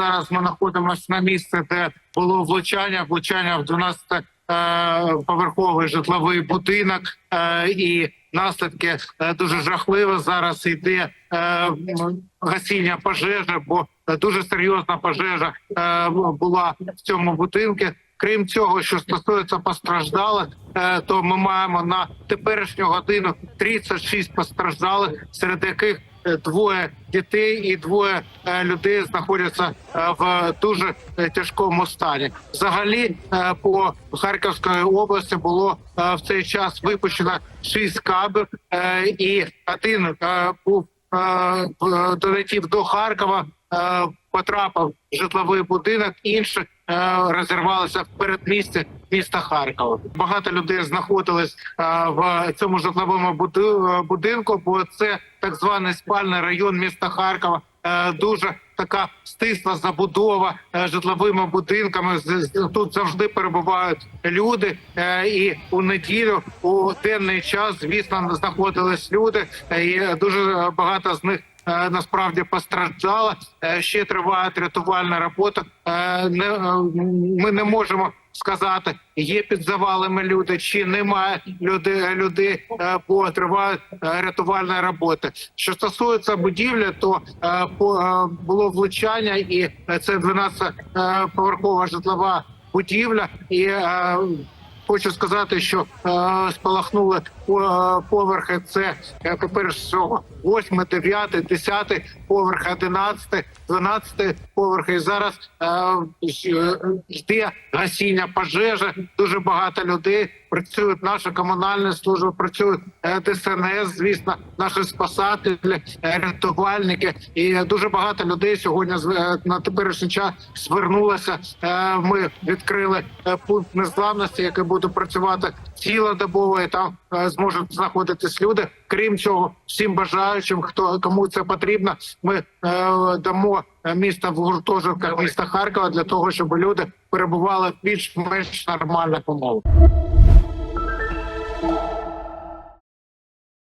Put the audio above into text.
зараз ми знаходимося на місці, де було влучання, влучання в 12 е, поверховий житловий будинок, е, і наслідки е, дуже жахливо. Зараз йде е, гасіння пожежі, бо дуже серйозна пожежа була в цьому будинку. Крім цього, що стосується постраждалих, то ми маємо на теперішню годину 36 постраждалих, серед яких двоє дітей і двоє е, людей знаходяться е, в дуже е, тяжкому стані. Взагалі, по Харківської області було в цей час випущено 6 кабів, е, і один був долетів до Харкова, потрапив в житловий будинок, інший е, розірвалися в передмісті міста Харкова. Багато людей знаходились е, в цьому житловому е, будинку, бо це так званий спальний район міста Харкова. Дуже така стисла забудова житловими будинками. Тут завжди перебувають люди, і у неділю у денний час, звісно, знаходились люди, і дуже багато з них насправді постраждало. Е, Ще триває рятувальна робота. Е, е, ми не можемо сказати, є під завалами люди чи немає людей, людей е, бо тривають е, рятувальна робота. Що стосується будівлі, то е, е, було влучання, і е, це 12 е, поверхова житлова будівля. І е, хочу сказати, що е, спалахнули е, поверхи. Це по-перше, всього 8, 9, 10 поверх, 11, 12 поверхи. Зараз е, е, йде гасіння пожежі. Дуже багато людей працюють. Наші комунальні служби працюють е, ДСНС, звісно, наші спасателі, рятувальники. І дуже багато людей сьогодні на теперішній час звернулося. Ми відкрили пункт незламності, який буде працювати цілодобово, і там зможуть знаходитись люди. Крім цього, всім бажаючим, хто кому це потрібно, ми е, дамо міста в гуртожитках міста Харкова для того, щоб люди перебували в більш-менш нормальних умовах.